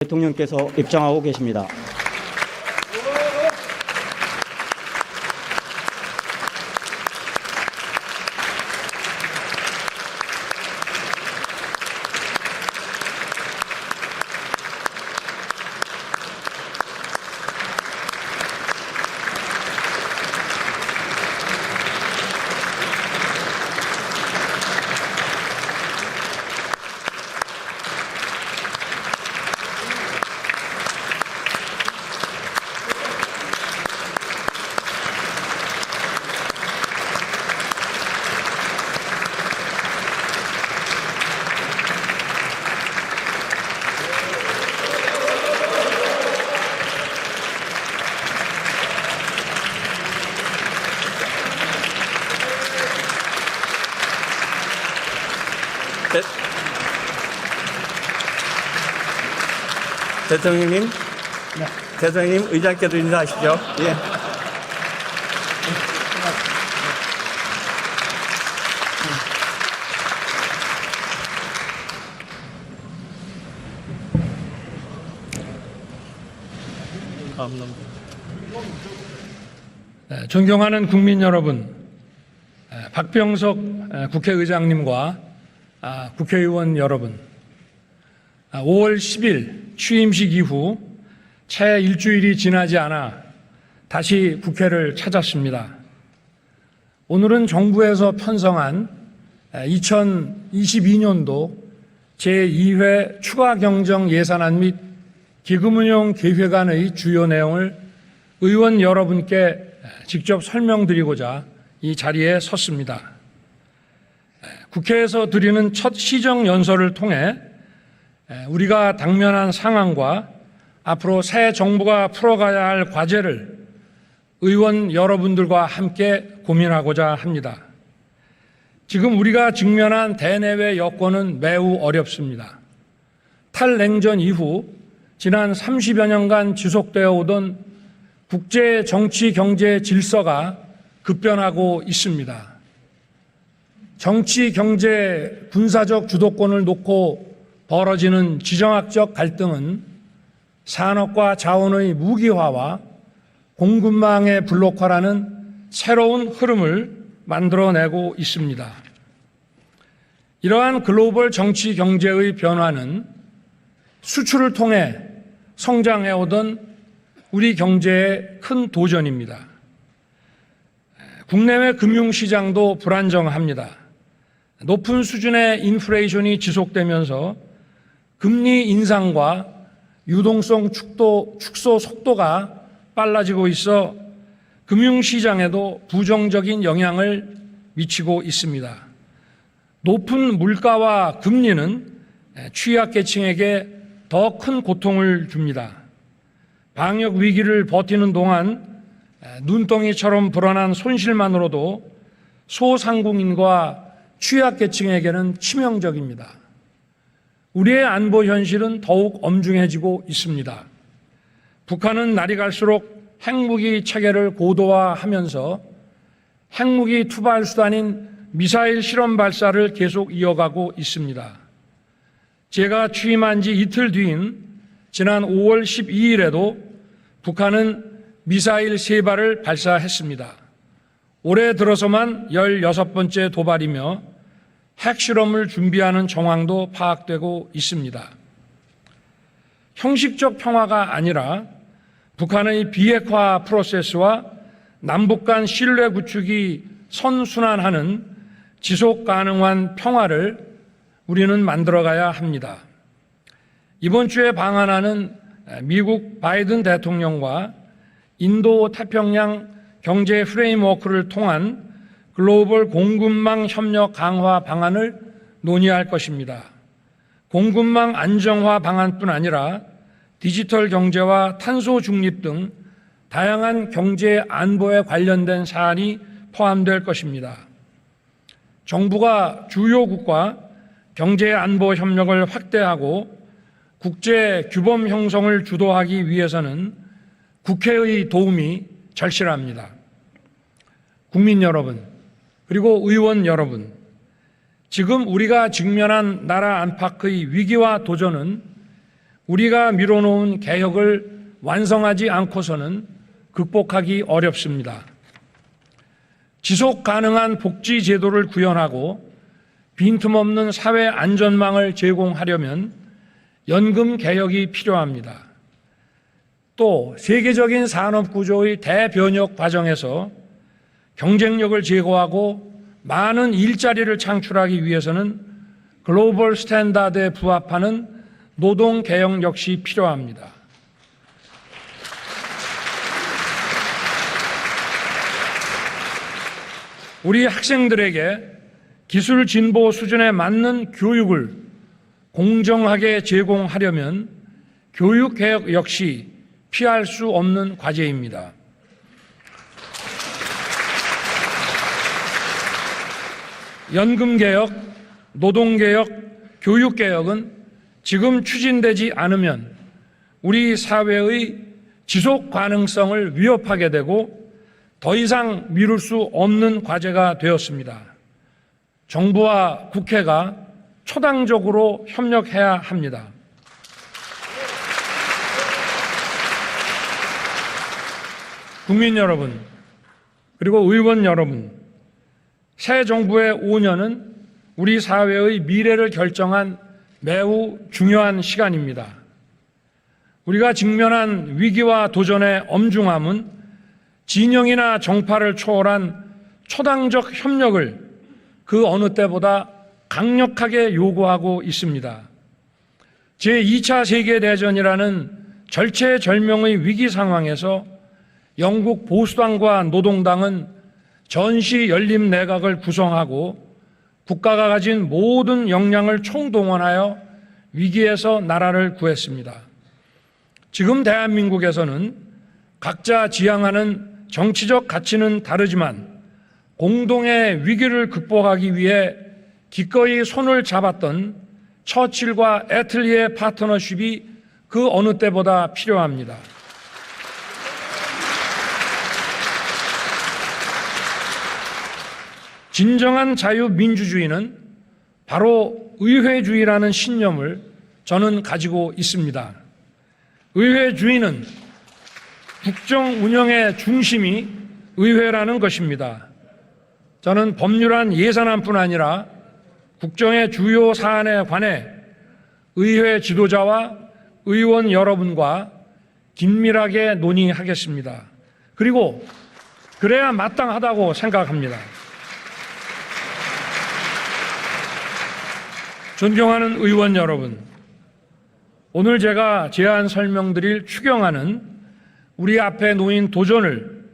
대통령께서 입장하고 계십니다. 대통령님, 대통령님 의장께도 인사하시죠. 예. 네, 존경하는 국민 여러분, 에, 박병석 에, 국회의장님과 아, 국회의원 여러분, 아, 5월 10일 취임식 이후 채 일주일이 지나지 않아 다시 국회를 찾았습니다. 오늘은 정부에서 편성한 2022년도 제2회 추가 경정 예산안 및 기금운용 계획안의 주요 내용을 의원 여러분께 직접 설명드리고자 이 자리에 섰습니다. 국회에서 드리는 첫 시정 연설을 통해 우리가 당면한 상황과 앞으로 새 정부가 풀어가야 할 과제를 의원 여러분들과 함께 고민하고자 합니다. 지금 우리가 직면한 대내외 여건은 매우 어렵습니다. 탈냉전 이후 지난 30여 년간 지속되어 오던 국제 정치 경제 질서가 급변하고 있습니다. 정치, 경제, 군사적 주도권을 놓고 벌어지는 지정학적 갈등은 산업과 자원의 무기화와 공급망의 블록화라는 새로운 흐름을 만들어내고 있습니다. 이러한 글로벌 정치 경제의 변화는 수출을 통해 성장해오던 우리 경제의 큰 도전입니다. 국내외 금융시장도 불안정합니다. 높은 수준의 인플레이션이 지속되면서 금리 인상과 유동성 축도, 축소 속도가 빨라지고 있어 금융시장에도 부정적인 영향을 미치고 있습니다. 높은 물가와 금리는 취약계층에게 더 큰 고통을 줍니다. 방역 위기를 버티는 동안 눈덩이처럼 불어난 손실만으로도 소상공인과 취약계층에게는 치명적입니다. 우리의 안보 현실은 더욱 엄중해지고 있습니다. 북한은 날이 갈수록 핵무기 체계를 고도화하면서 핵무기 투발 수단인 미사일 실험 발사를 계속 이어가고 있습니다. 제가 취임한 지 이틀 뒤인 지난 5월 12일에도 북한은 미사일 세 발을 발사했습니다. 올해 들어서만 16번째 도발이며 핵실험을 준비하는 정황도 파악되고 있습니다. 형식적 평화가 아니라 북한의 비핵화 프로세스와 남북 간 신뢰 구축이 선순환하는 지속 가능한 평화를 우리는 만들어가야 합니다. 이번 주에 방한하는 미국 바이든 대통령과 인도 태평양 경제 프레임워크를 통한 글로벌 공급망 협력 강화 방안을 논의할 것입니다. 공급망 안정화 방안뿐 아니라 디지털 경제와 탄소 중립 등 다양한 경제 안보에 관련된 사안이 포함될 것입니다. 정부가 주요국과 경제 안보 협력을 확대하고 국제 규범 형성을 주도하기 위해서는 국회의 도움이 절실합니다. 국민 여러분, 그리고 의원 여러분, 지금 우리가 직면한 나라 안팎의 위기와 도전은 우리가 미뤄놓은 개혁을 완성하지 않고서는 극복하기 어렵습니다. 지속 가능한 복지 제도를 구현하고 빈틈없는 사회 안전망을 제공하려면 연금 개혁이 필요합니다. 또 세계적인 산업 구조의 대변혁 과정에서 경쟁력을 제고하고 많은 일자리를 창출하기 위해서는 글로벌 스탠다드에 부합하는 노동 개혁 역시 필요합니다. 우리 학생들에게 기술 진보 수준에 맞는 교육을 공정하게 제공하려면 교육 개혁 역시 피할 수 없는 과제입니다. 연금 개혁, 노동 개혁, 교육 개혁은 지금 추진되지 않으면 우리 사회의 지속 가능성을 위협하게 되고 더 이상 미룰 수 없는 과제가 되었습니다. 정부와 국회가 초당적으로 협력해야 합니다. 국민 여러분, 그리고 의원 여러분, 새 정부의 5년은 우리 사회의 미래를 결정한 매우 중요한 시간입니다. 우리가 직면한 위기와 도전의 엄중함은 진영이나 정파를 초월한 초당적 협력을 그 어느 때보다 강력하게 요구하고 있습니다. 제2차 세계대전이라는 절체절명의 위기 상황에서 영국 보수당과 노동당은 전시 연립 내각을 구성하고 국가가 가진 모든 역량을 총동원하여 위기에서 나라를 구했습니다. 지금 대한민국에서는 각자 지향하는 정치적 가치는 다르지만 공동의 위기를 극복하기 위해 기꺼이 손을 잡았던 처칠과 애틀리의 파트너십이 그 어느 때보다 필요합니다. 진정한 자유민주주의는 바로 의회주의라는 신념을 저는 가지고 있습니다. 의회주의는 국정 운영의 중심이 의회라는 것입니다. 저는 법률안 예산안뿐 아니라 국정의 주요 사안에 관해 의회 지도자와 의원 여러분과 긴밀하게 논의하겠습니다. 그리고 그래야 마땅하다고 생각합니다. 존경하는 의원 여러분, 오늘 제가 제안 설명드릴 추경안은 우리 앞에 놓인 도전을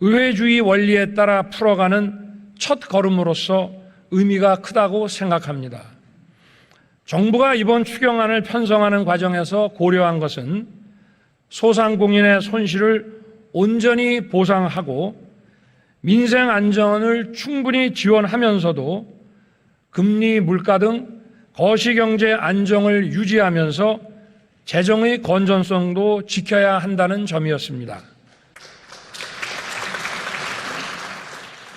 의회주의 원리에 따라 풀어가는 첫 걸음으로서 의미가 크다고 생각합니다. 정부가 이번 추경안을 편성하는 과정에서 고려한 것은 소상공인의 손실을 온전히 보상하고 민생 안전을 충분히 지원하면서도 금리, 물가 등 거시경제 안정을 유지하면서 재정의 건전성도 지켜야 한다는 점이었습니다.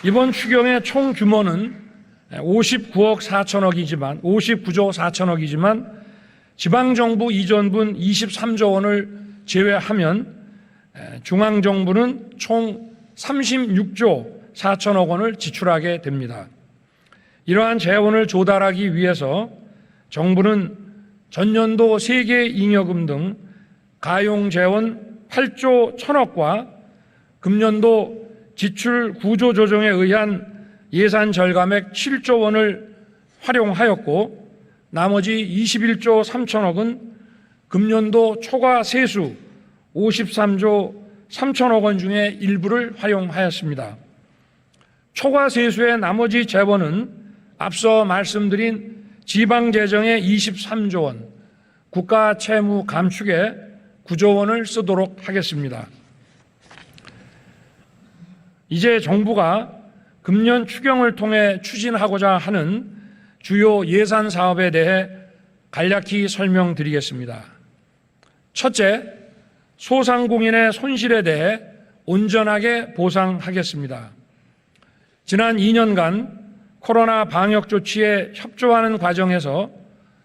이번 추경의 총 규모는 59억 4천억이지만 59조 4천억이지만 지방정부 이전분 23조 원을 제외하면 중앙정부는 총 36조 4천억 원을 지출하게 됩니다. 이러한 재원을 조달하기 위해서 정부는 전년도 세계 잉여금 등 가용 재원 8조 1천억과 금년도 지출 구조 조정에 의한 예산 절감액 7조 원을 활용하였고 나머지 21조 3천억은 금년도 초과 세수 53조 3천억 원 중에 일부를 활용하였습니다. 초과 세수의 나머지 재원은 앞서 말씀드린 지방 재정의 23조 원, 국가 채무 감축에 9조 원을 쓰도록 하겠습니다. 이제 정부가 금년 추경을 통해 추진하고자 하는 주요 예산 사업에 대해 간략히 설명드리겠습니다. 첫째, 소상공인의 손실에 대해 온전하게 보상하겠습니다. 지난 2년간 코로나 방역 조치에 협조하는 과정에서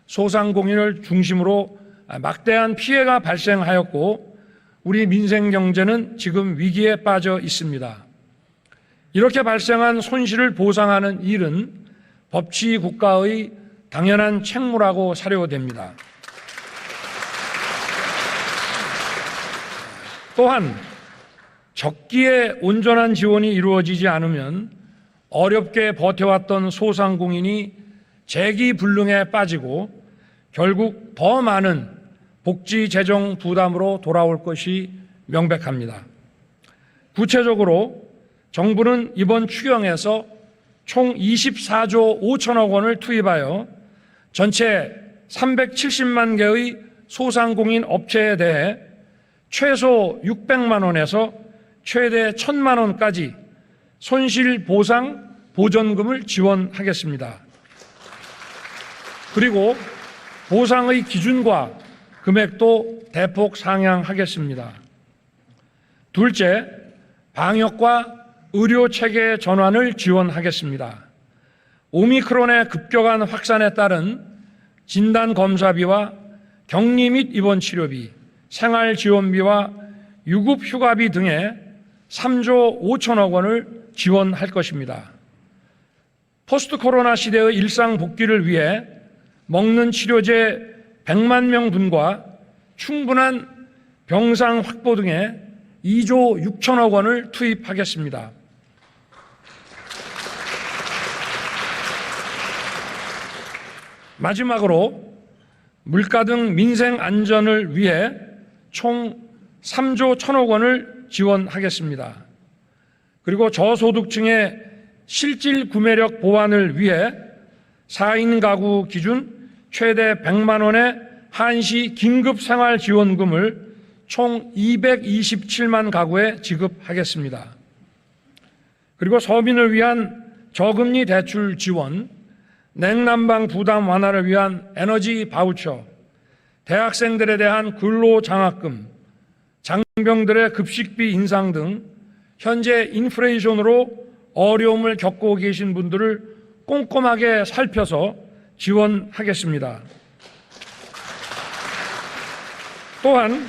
소상공인을 중심으로 막대한 피해가 발생하였고 우리 민생 경제는 지금 위기에 빠져 있습니다. 이렇게 발생한 손실을 보상하는 일은 법치 국가의 당연한 책무라고 사료됩니다. 또한 적기에 온전한 지원이 이루어지지 않으면 어렵게 버텨왔던 소상공인이 재기불능에 빠지고 결국 더 많은 복지 재정 부담으로 돌아올 것이 명백합니다. 구체적으로 정부는 이번 추경에서 총 24조 5천억 원을 투입하여 전체 370만 개의 소상공인 업체에 대해 최소 600만 원에서 최대 1000만 원까지 손실 보상 보전금을 지원하겠습니다. 그리고 보상의 기준과 금액도 대폭 상향하겠습니다. 둘째, 방역과 의료 체계 전환을 지원하겠습니다. 오미크론의 급격한 확산에 따른 진단 검사비와 격리 및 입원 치료비, 생활 지원비와 유급 휴가비 등의 3조 5천억 원을 지원할 것입니다. 포스트 코로나 시대의 일상 복귀를 위해 먹는 치료제 100만 명 분과 충분한 병상 확보 등에 2조 6천억 원을 투입하겠습니다. 마지막으로 물가 등 민생 안전을 위해 총 3조 1천억 원을 지원하겠습니다. 그리고 저소득층의 실질 구매력 보완을 위해 4인 가구 기준 최대 100만 원의 한시 긴급 생활 지원금을 총 227만 가구에 지급하겠습니다. 그리고 서민을 위한 저금리 대출 지원, 냉난방 부담 완화를 위한 에너지 바우처, 대학생들에 대한 근로 장학금, 장병들의 급식비 인상 등 현재 인플레이션으로 어려움을 겪고 계신 분들을 꼼꼼하게 살펴서 지원하겠습니다. 또한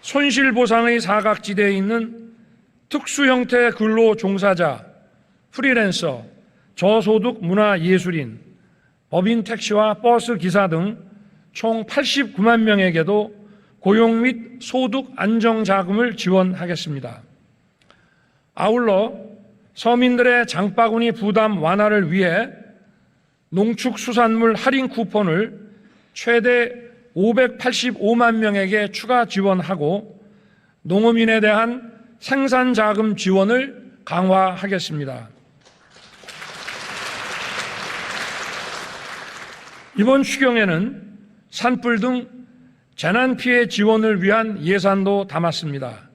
손실보상의 사각지대에 있는 특수 형태 근로 종사자, 프리랜서, 저소득 문화예술인, 법인 택시와 버스 기사 등 총 89만 명에게도 고용 및 소득 안정 자금을 지원하겠습니다. 아울러 서민들의 장바구니 부담 완화를 위해 농축수산물 할인 쿠폰을 최대 585만 명에게 추가 지원하고 농어민에 대한 생산 자금 지원을 강화하겠습니다. 이번 추경에는 산불 등 재난 피해 지원을 위한 예산도 담았습니다.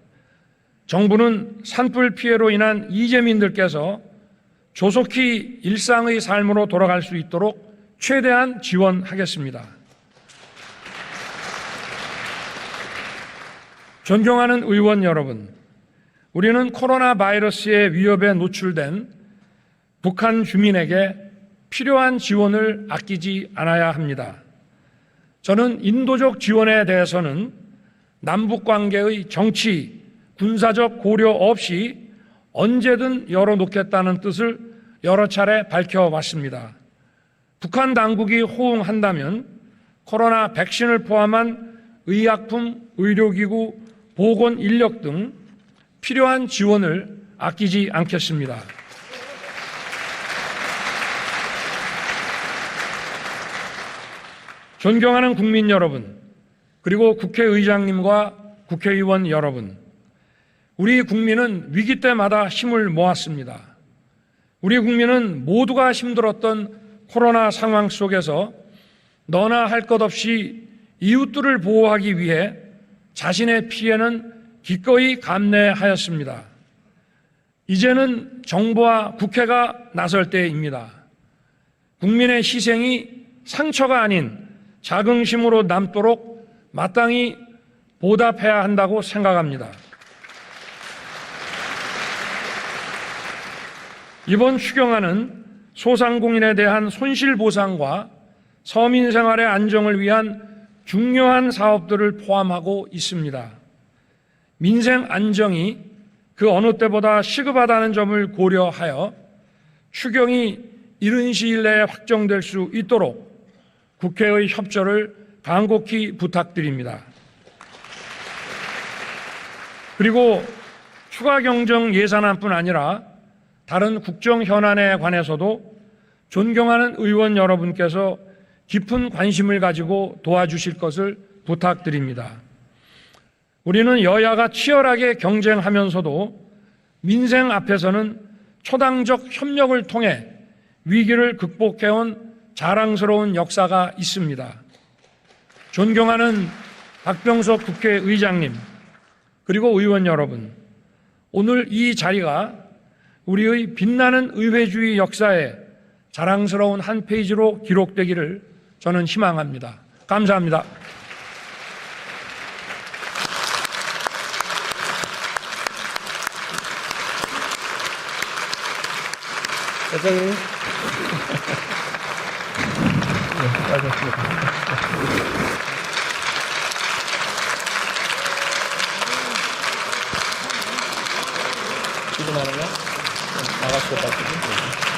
정부는 산불 피해로 인한 이재민들께서 조속히 일상의 삶으로 돌아갈 수 있도록 최대한 지원하겠습니다. 존경하는 의원 여러분, 우리는 코로나 바이러스의 위협에 노출된 북한 주민에게 필요한 지원을 아끼지 않아야 합니다. 저는 인도적 지원에 대해서는 남북 관계의 정치, 군사적 고려 없이 언제든 열어놓겠다는 뜻을 여러 차례 밝혀왔습니다. 북한 당국이 호응한다면 코로나 백신을 포함한 의약품, 의료기구, 보건 인력 등 필요한 지원을 아끼지 않겠습니다. 존경하는 국민 여러분, 그리고 국회의장님과 국회의원 여러분, 우리 국민은 위기 때마다 힘을 모았습니다. 우리 국민은 모두가 힘들었던 코로나 상황 속에서 너나 할 것 없이 이웃들을 보호하기 위해 자신의 피해는 기꺼이 감내하였습니다. 이제는 정부와 국회가 나설 때입니다. 국민의 희생이 상처가 아닌 자긍심으로 남도록 마땅히 보답해야 한다고 생각합니다. 이번 추경안은 소상공인에 대한 손실보상과 서민 생활의 안정을 위한 중요한 사업들을 포함하고 있습니다. 민생 안정이 그 어느 때보다 시급하다는 점을 고려하여 추경이 이른 시일 내에 확정될 수 있도록 국회의 협조를 간곡히 부탁드립니다. 그리고 추가 경정 예산안뿐 아니라 다른 국정 현안에 관해서도 존경하는 의원 여러분께서 깊은 관심을 가지고 도와주실 것을 부탁드립니다. 우리는 여야가 치열하게 경쟁하면서도 민생 앞에서는 초당적 협력을 통해 위기를 극복해온 자랑스러운 역사가 있습니다. 존경하는 박병석 국회의장님, 그리고 의원 여러분, 오늘 이 자리가 우리의 빛나는 의회주의 역사에 자랑스러운 한 페이지로 기록되기를 저는 희망합니다. 감사합니다. 대통령님. 지금 하는 거? 나갈 것 같은데.